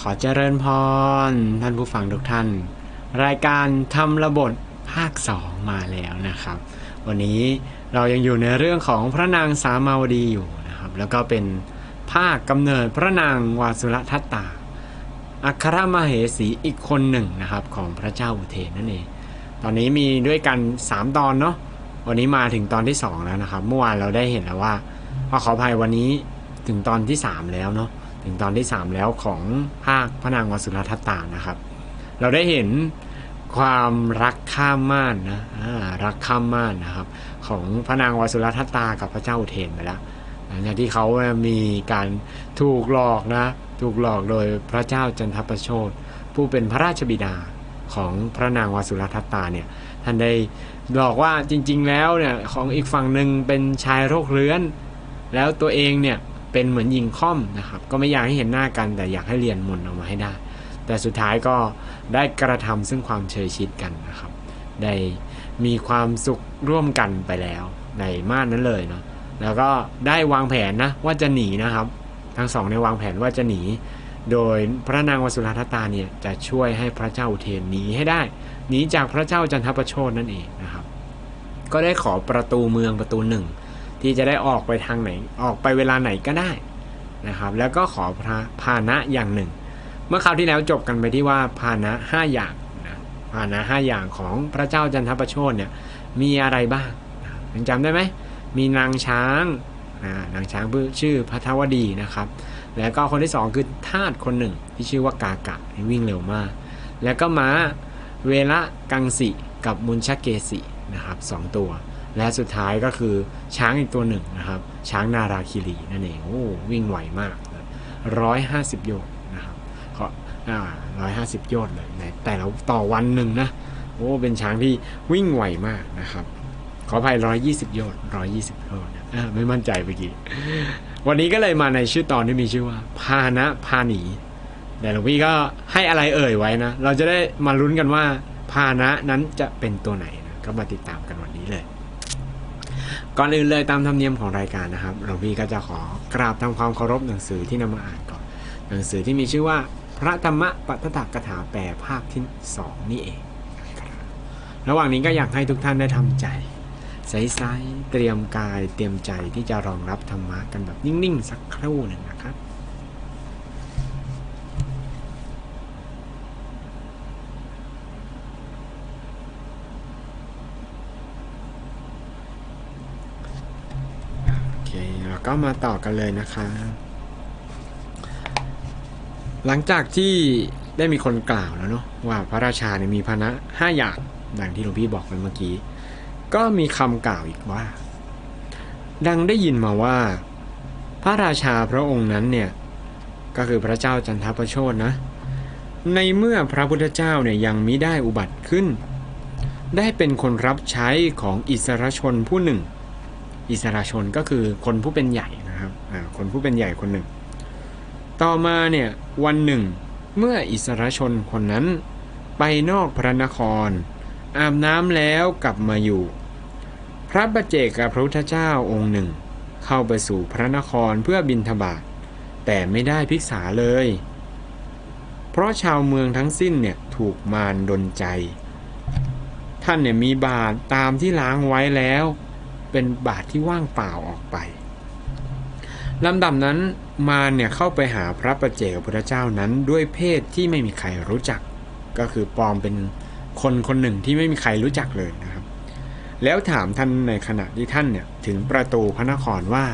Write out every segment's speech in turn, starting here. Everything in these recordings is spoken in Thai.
ขอเจริญพรท่านผู้ฟังทุกท่าน รายการทำระบทภาค 2 มาแล้วนะครับ วันนี้เรายังอยู่ในเรื่องของพระนางสามาวดีอยู่นะครับ แล้วก็เป็นภาคกำเนิดพระนางวาสุรทัตตา อัครมเหสีอีกคนหนึ่งนะครับของพระเจ้าอุเทนนั่นเอง ตอนนี้มีด้วยกัน 3 ตอนเนาะ วันนี้มาถึงตอนที่ 2 แล้วนะครับ เมื่อวานเราได้เห็นแล้วว่าพอขออภัยวันนี้ถึงตอนที่ 3 แล้วเนาะ ถึงตอนที่ 3 แล้วของภาคพระนางวสุรทัตตานะครับ เราได้เห็นความรักข้ามม่านนะรักข้ามม่านนะครับ ของพระนางวสุรทัตตากับพระเจ้าอุเทนไปแล้วหลังจากที่เขามีการถูกหลอกนะถูกหลอกโดยพระเจ้าจันทประโชดผู้เป็นพระราชบิดาของพระนางวสุรทัตตาเนี่ยท่านได้บอกว่าจริง ๆ แล้วเนี่ยของอีกฝั่งหนึ่งเป็นชายโรคเรื้อน แล้วตัวเองเนี่ย เป็นเหมือนยิงค่อมนะครับ ก็ไม่อยากให้เห็นหน้ากันแต่อยากให้เรียนมนต์ออกมาให้ได้ แต่สุดท้ายก็ได้กระทำซึ่งความเชยชิดกันนะครับ ได้มีความสุขร่วมกันไปแล้วในม่านนั้นเลยเนาะแล้วก็ได้วางแผนนะว่าจะหนีนะครับ ทั้งสองในวางแผนว่าจะหนี โดยพระนางวสุรทัตตาเนี่ยจะช่วยให้พระเจ้าอุเทนหนีให้ได้หนีจากพระเจ้าจันทประโชดนั่นเองนะครับ ก็ได้ขอประตูเมืองประตูหนึ่ง ที่จะได้ออกไปทางไหน ออกไปเวลาไหนก็ได้นะครับ แล้วก็ขอพระพานะอย่างหนึ่ง เมื่อคราวที่แล้วจบกันไปที่ว่าพานะห้าอย่างนะพานะห้าอย่างของพระเจ้าจันทประโชดเนี่ยมีอะไรบ้างนะยังจำได้ไหมมีนางช้างนางช้างชื่อพัทวดีนะครับ แล้วก็คนที่สองคือทาสคนหนึ่งที่ชื่อว่ากากะวิ่งเร็วมาก แล้วก็ม้าเวละกังสิกับมุนชเกสินะครับสองตัว และสุดท้ายก็คือช้างอีกตัวหนึ่งนะครับ ช้างนาราคิรีนั่นเองโอ้วิ่งไวมากร้อยห้าสิบโยชน์นะครับขอร้อยห้าสิบโยชน์เลยในแต่ละต่อวันหนึ่งนะโอ้เป็นช้างที่วิ่งไวมากนะครับ ขออภัยร้อยยี่สิบโยชน์ร้อยยี่สิบโยชน์นะไม่มั่นใจเมื่อกี้วันนี้ก็เลยมาในชื่อตอนที่มีชื่อว่า พานะพาหนีแต่หลวงพี่ก็ให้อะไรเอ่ยไว้นะ เราจะได้มาลุ้นกันว่าพานะนั้นจะเป็นตัวไหนนะก็มาติดตามกันวันนี้เลย ก่อนอื่นเลยตามธรรมเนียมของรายการนะครับหลวงพี่ก็จะขอกราบทำความเคารพหนังสือที่นำมาอ่านก่อน หนังสือที่มีชื่อว่าพระธรรมปัตตกถาแปลภาคที่สองนี่เองนะครับระหว่างนี้ก็อยากให้ทุกท่านได้ทำใจใสๆเตรียมกายเตรียมใจที่จะรองรับธรรมะกันแบบนิ่งๆ สักครู่หนึ่งนะครับ โอเคเรา ก็มาต่อกันเลยนะคะ หลังจากที่ได้มีคนกล่าวแล้วเนาะว่าพระราชาเนี่ยมีพนะห้าอย่างดังที่หลวงพี่บอกไปเมื่อกี้ ก็มีคำกล่าวอีกว่า ดังได้ยินมาว่า พระราชาพระองค์นั้นเนี่ยก็คือพระเจ้าจันทประโชดนะ ในเมื่อพระพุทธเจ้าเนี่ยยังมิได้อุบัติขึ้น ได้เป็นคนรับใช้ของอิสรชนผู้หนึ่ง อิสระชนก็คือคนผู้เป็นใหญ่นะครับคนผู้เป็นใหญ่คนหนึ่ง ต่อมาเนี่ยวันหนึ่ง เมื่ออิสระชนคนนั้น ไปนอกพระนคร อาบน้ำแล้วกลับมาอยู่ พระประเจกกับพระพุทธเจ้าองค์หนึ่ง เข้าไปสู่พระนครเพื่อบินทบาทแต่ไม่ได้ภิกษาเลย เพราะชาวเมืองทั้งสิ้นเนี่ยถูกมารดนใจ ท่านเนี่ยมีบาทตามที่ล้างไว้แล้ว เป็นบาทที่ว่างเปล่าออกไปลำดับนั้นมารเนี่ยเข้าไปหาพระประเจกับพระเจ้านั้นด้วยเพศที่ไม่มีใครรู้จัก ก็คือปลอมเป็นคนคนหนึ่งที่ไม่มีใครรู้จักเลยนะครับ แล้วถามท่านในขณะที่ท่านเนี่ยถึงประตูพระนครว่า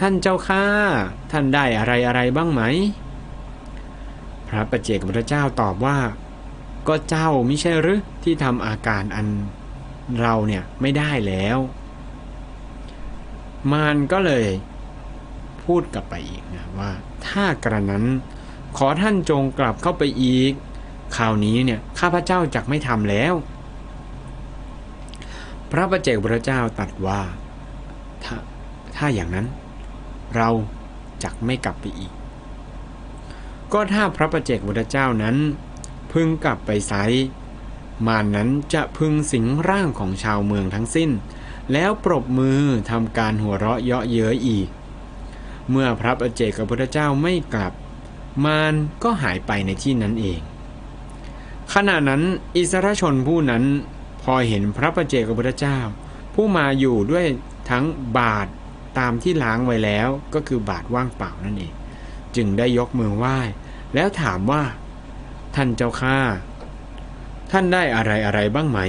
ท่านเจ้าข้าท่านได้อะไรอะไรบ้างไหม พระประเจกับพระเจ้าตอบว่า ก็เจ้าไม่ใช่หรือที่ทำอาการอันเราเนี่ยไม่ได้แล้ว มารก็เลยพูดกลับไปอีกนะว่า ถ้ากระนั้นขอท่านจงกลับเข้าไปอีกคราวนี้เนี่ยข้าพเจ้าจักไม่ทำแล้ว พระประเจกพระเจ้าตรัสว่าถ้าถ้าอย่างนั้น เราจักไม่กลับไปอีก ก็ถ้าพระประเจกพระเจ้านั้น พึงกลับไปไซมารนนั้นจะพึงสิงร่างของชาวเมืองทั้งสิ้น แล้วปรบมือทำการหัวเราะเยาะเย้ยอีก เมื่อพระประเจกับพระเจ้าไม่กลับ มารก็หายไปในที่นั้นเอง ขณะนั้นอิสระชนผู้นั้นพอเห็นพระประเจกับพุทธเจ้า ผู้มาอยู่ด้วยทั้งบาทตามที่ล้างไว้แล้วก็คือบาทว่างเปล่านั่นเอง จึงได้ยกมือไหว้ แล้วถามว่า ท่านเจ้าข้าท่านได้อะไรอะไรบ้างไหม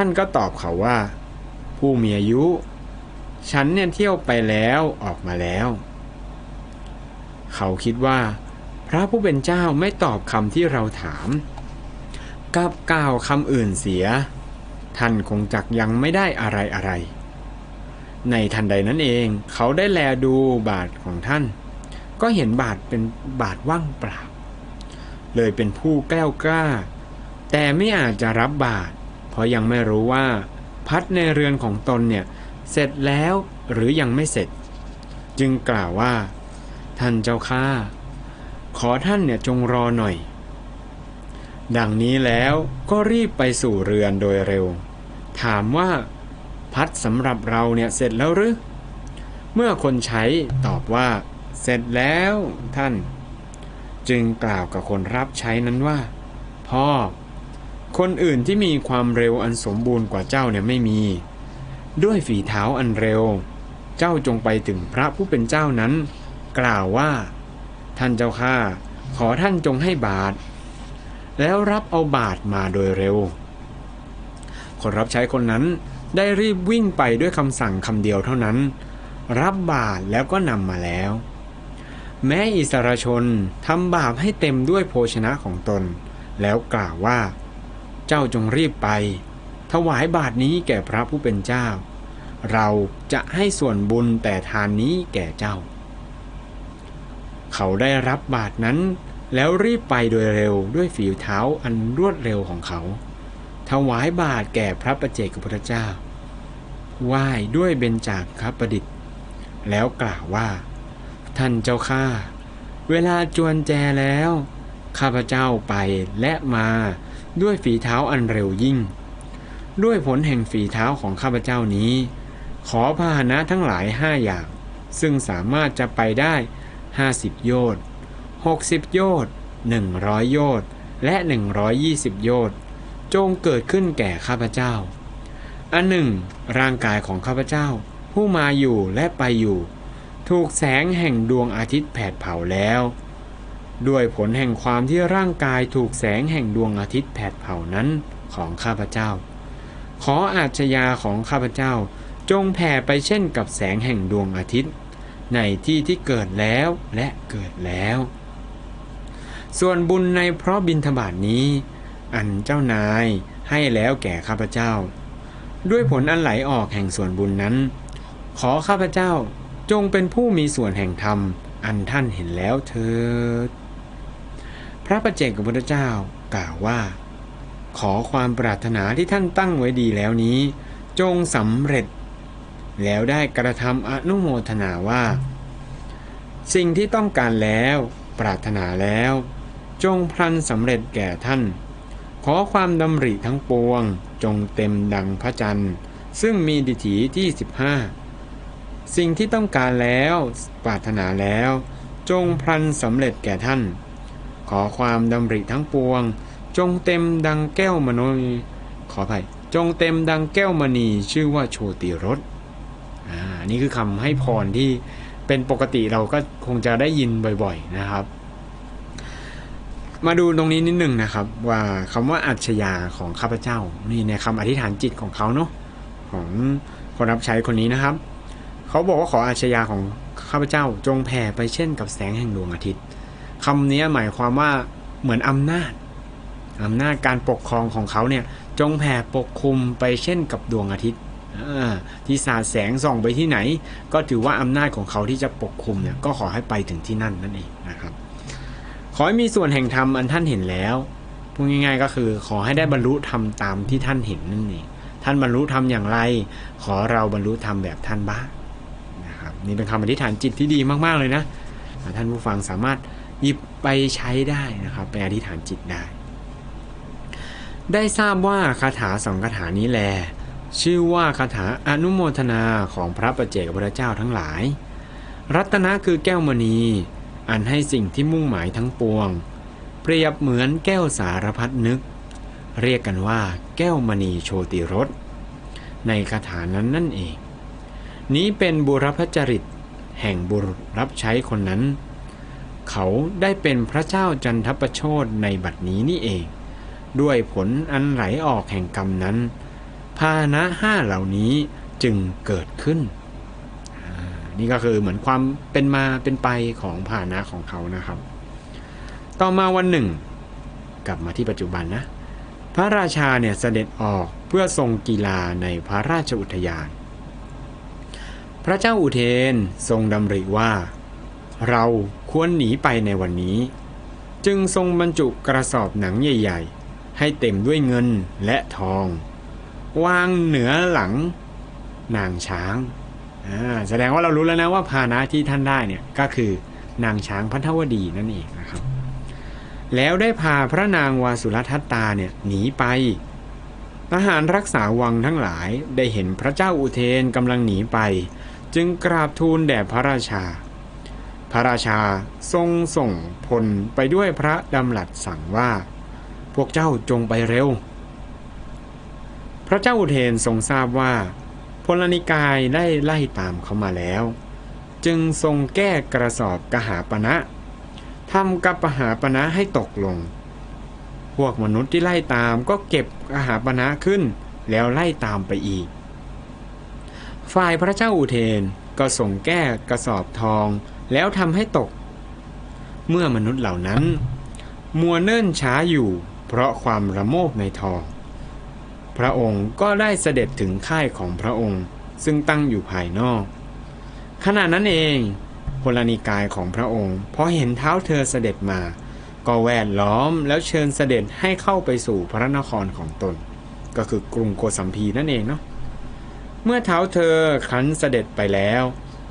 ท่านก็ตอบเขาว่า ผู้มีอายุ ฉันเนี่ยเที่ยวไปแล้วออกมาแล้ว เขาคิดว่า พระผู้เป็นเจ้าไม่ตอบคำที่เราถามกลับกล่าวคำอื่นเสีย ท่านคงจักยังไม่ได้อะไรอะไร ในทันใดนั้นเองเขาได้แลดูบาทของท่าน ก็เห็นบาทเป็นบาทว่างเปล่า เลยเป็นผู้แก้วกล้า แต่ไม่อาจจะรับบาท ราะยังไม่รู้ว่า พัดในเรือนของตนเนี่ยเสร็จแล้วหรือยังไม่เสร็จ จึงกล่าวว่า ท่านเจ้าข้าขอท่านเนี่ยจงรอหน่อย ดังนี้แล้วก็รีบไปสู่เรือนโดยเร็ว ถามว่าพัดสำหรับเราเนี่ยเสร็จแล้วหรือ เมื่อคนใช้ตอบว่า เสร็จแล้วท่าน จึงกล่าวกับคนรับใช้นั้นว่า พ่อ คนอื่นที่มีความเร็วอันสมบูรณ์กว่าเจ้าเนี่ยไม่มี ด้วยฝีเท้าอันเร็ว เจ้าจงไปถึงพระผู้เป็นเจ้านั้น กล่าวว่า ท่านเจ้าข้าขอท่านจงให้บาท แล้วรับเอาบาทมาโดยเร็ว คนรับใช้คนนั้นได้รีบวิ่งไปด้วยคำสั่งคำเดียวเท่านั้น รับบาทแล้วก็นำมาแล้ว แม้อิสรชนทำบาปให้เต็มด้วยโภชนะของตน แล้วกล่าวว่า เจ้าจงรีบไป ถวายบาทนี้แก่พระผู้เป็นเจ้า เราจะให้ส่วนบุญแต่ทานนี้แก่เจ้า เขาได้รับบาทนั้นแล้วรีบไปโดยเร็วด้วยฝีเท้าอันรวดเร็วของเขา ถวายบาทแก่พระประเจกพุทธเจ้า ไหว้ด้วยเบญจากคประดิษฐ์ แล้วกล่าวว่า ท่านเจ้าข้า เวลาจวนแจแล้ว ข้าพเจ้าไปและมา ด้วยฝีเท้าอันเร็วยิ่ง ด้วยผลแห่งฝีเท้าของข้าพเจ้านี้ ขอพาหนะทั้งหลายห้าอย่าง ซึ่งสามารถจะไปได้50โยชน์60โยชน์100โยชน์และ120โยชน์จงเกิดขึ้นแก่ข้าพเจ้า อันหนึ่ง ร่างกายของข้าพเจ้า ผู้มาอยู่และไปอยู่ ถูกแสงแห่งดวงอาทิตย์แผดเผาแล้ว ด้วยผลแห่งความที่ร่างกายถูกแสงแห่งดวงอาทิตย์แผดเผานั้นของข้าพเจ้า ขออาชญาของข้าพเจ้าจงแผ่ไปเช่นกับแสงแห่งดวงอาทิตย์ ในที่ที่เกิดแล้วและเกิดแล้ว ส่วนบุญในเพราะบินทบาทนี้ อันเจ้านายให้แล้วแก่ข้าพเจ้า ด้วยผลอันไหลออกแห่งส่วนบุญนั้น ขอข้าพเจ้าจงเป็นผู้มีส่วนแห่งธรรมอันท่านเห็นแล้วเถิด พระประเจกพุทธเจ้ากล่าวว่า ขอความปรารถนาที่ท่านตั้งไว้ดีแล้วนี้ จงสำเร็จ แล้วได้กระทำอนุโมทนาว่า สิ่งที่ต้องการแล้วปรารถนาแล้ว จงพลันสำเร็จแก่ท่าน ขอความดำริทั้งปวง จงเต็มดังพระจันทร์ ซึ่งมีดิถีที่ 15 สิ่งที่ต้องการแล้วปรารถนาแล้ว จงพลันสำเร็จแก่ท่าน ขอความดำริทั้งปวง จงเต็มดังแก้วมโนยขออภัยจงเต็มดังแก้วมณีชื่อว่าโชติรสอ่านี่คือคำให้พรที่เป็นปกติเราก็คงจะได้ยินบ่อยๆนะครับ มาดูตรงนี้นิดหนึ่งนะครับ ว่าคำว่าอัจฉยาของข้าพเจ้านี่ในคำอธิษฐานจิตของเขาเนาะของคนรับใช้คนนี้นะครับ เขาบอกว่าขออาชญาของข้าพเจ้าจงแผ่ไปเช่นกับแสงแห่งดวงอาทิตย์ คำนี้หมายความว่าเหมือนอำนาจอำนาจการปกครองของเขาเนี่ยจงแผ่ปกคลุมไปเช่นกับดวงอาทิตย์ที่สาดแสงส่องไปที่ไหน ก็ถือว่าอำนาจของเขาที่จะปกคลุมเนี่ยก็ขอให้ไปถึงที่นั่นนั่นเองนะครับ ขอให้มีส่วนแห่งธรรมอันท่านเห็นแล้วพูดง่ายๆก็คือ ขอให้ได้บรรลุธรรมตามที่ท่านเห็นนั่นเองท่านบรรลุธรรมอย่างไร ขอเราบรรลุธรรมแบบท่านบ้างนะครับนี่เป็นคำอธิษฐานจิตที่ดีมากๆเลยนะ ท่านผู้ฟังสามารถ หยิบไปใช้ได้นะครับไปอธิษฐานจิตได้ ได้ทราบว่าคาถาสองคาถานี้แล ชื่อว่าคาถาอนุโมทนาของพระประเจกพระเจ้าทั้งหลาย รัตนะคือแก้วมณี อันให้สิ่งที่มุ่งหมายทั้งปวง เปรียบเหมือนแก้วสารพัดนึก เรียกกันว่า แก้วมณีโชติรสในคาถานั้นนั่นเอง นี้เป็นบุรพจริตแห่งบุรุษรับใช้คนนั้น เขาได้เป็นพระเจ้าจันทประโชดในบัดนี้นี่เอง ด้วยผลอันไหลออกแห่งกรรมนั้นพาหนะห้าเหล่านี้จึงเกิดขึ้น นี่ก็คือเหมือนความเป็นมาเป็นไปของพาหนะของเขานะครับ ต่อมาวันหนึ่ง กลับมาที่ปัจจุบันนะ พระราชาเนี่ยเสด็จออกเพื่อทรงกีฬาในพระราชอุทยาน พระเจ้าอุเทนทรงดำริว่า เราควรหนีไปในวันนี้ จึงทรงบรรจุกระสอบหนังใหญ่ ๆ ให้เต็มด้วยเงินและทอง วางเหนือหลังนางช้างาแสดงว่าเรารู้แล้วนะว่าพาหนะที่ท่านได้เนี่ยก็คือนางช้างพัทวดีนั่นเองนะครับ แล้วได้พาพระนางวาสุรทัตตาเนี่ยหนีไปทหารรักษาวังทั้งหลายได้เห็นพระเจ้าอุเทนกำลังหนีไป จึงกราบทูลแด่พระราชา พระราชาทรงส่งพลไปด้วยพระดำรัสสั่งว่า พวกเจ้าจงไปเร็ว พระเจ้าอุเทนทรงทราบว่า พลนิกายได้ไล่ตามเขามาแล้ว จึงทรงแก้กระสอบกหาปณะทำกับกหาปณะให้ตกลง พวกมนุษย์ที่ไล่ตามก็เก็บกหาปณะขึ้น แล้วไล่ตามไปอีก ฝ่ายพระเจ้าอุเทนก็ส่งแก้กระสอบทอง แล้วทำให้ตก เมื่อมนุษย์เหล่านั้น มัวเนิ่นช้าอยู่ เพราะความระโมบในทอง พระองค์ก็ได้เสด็จถึงค่ายของพระองค์ ซึ่งตั้งอยู่ภายนอก ขณะนั้นเองพลนิกายของพระองค์พอเห็นเท้าเธอเสด็จมา ก็แวดล้อมแล้วเชิญเสด็จให้เข้าไปสู่พระนครของตน ก็คือกรุงโกสัมพีนั่นเองเนาะเมื่อเท้าเธอครั้นเสด็จไปแล้ว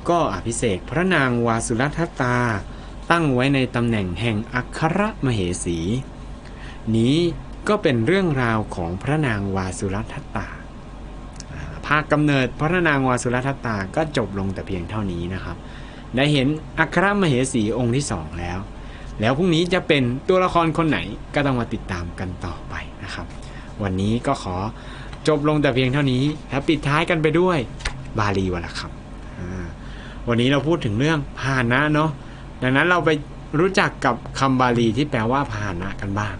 ก็อภิเษกพระนางวาสุรทัตตา ตั้งไว้ในตำแหน่งแห่งอัครมเหสี นี้ก็เป็นเรื่องราวของพระนางวาสุรทัตตาภาคกำเนิดพระนางวาสุรัตตาก็จบลงแต่เพียงเท่านี้นะครับ ได้เห็นอัครมเหสีองค์ที่สองแล้ว แล้วพรุ่งนี้จะเป็นตัวละครคนไหนก็ต้องมาติดตามกันต่อไปนะครับ วันนี้ก็ขอจบลงแต่เพียงเท่านี้ แล้วปิดท้ายกันไปด้วยบาลีวะละครับ วันนี้เราพูดถึงเรื่องพาหนะเนาะดังนั้นเราไปรู้จักกับคำบาลีที่แปลว่าพาหนะกันบ้าง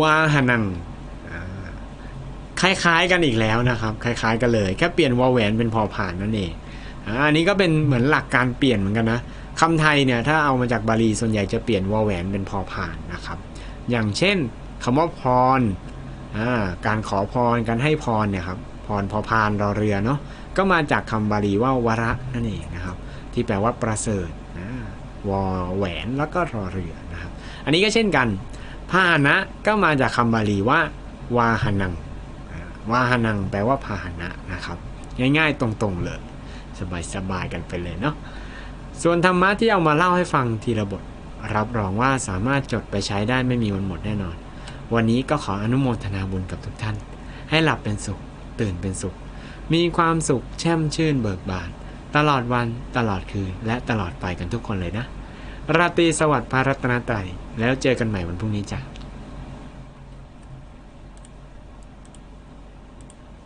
วาหนังคล้ายๆกันอีกแล้วนะครับ คล้าย ๆ กันเลยแค่เปลี่ยนวอแหวนเป็นพอผ่านนั่นเองอันนี้ก็เป็นเหมือนหลักการเปลี่ยนเหมือนกันนะคำไทยเนี่ยถ้าเอามาจากบาลีส่วนใหญ่จะเปลี่ยนวอแหวนเป็นพอผ่านนะครับ อย่างเช่นคำว่าพรการขอพรการให้พรเนี่ยครับพรพอพานรอเรือเนาะ ก็มาจากคำบาลีว่าวระนั่นเองนะครับ ที่แปลว่าประเสริฐนะวอแหวนแล้วก็รอเรือนะครับ อันนี้ก็เช่นกันพาหนะก็มาจากคำบาลีว่าวาหนังวาหนังแปลว่าพาหนะนะครับง่ายๆตรงๆเลยสบายๆกันไปเลยเนาะส่วนธรรมะที่เอามาเล่าให้ฟังทีละบท รับรองว่าสามารถจดไปใช้ได้ไม่มีวันหมดแน่นอน วันนี้ก็ขออนุโมทนาบุญกับทุกท่าน ให้หลับเป็นสุข ตื่นเป็นสุข มีความสุขแช่มชื่นเบิกบาน ตลอดวันตลอดคืน และตลอดไปกันทุกคนเลยนะ ราตรีสวัสดิ์พระรัตนตรัยแล้วเจอกันใหม่วันพรุ่งนี้จ้ะ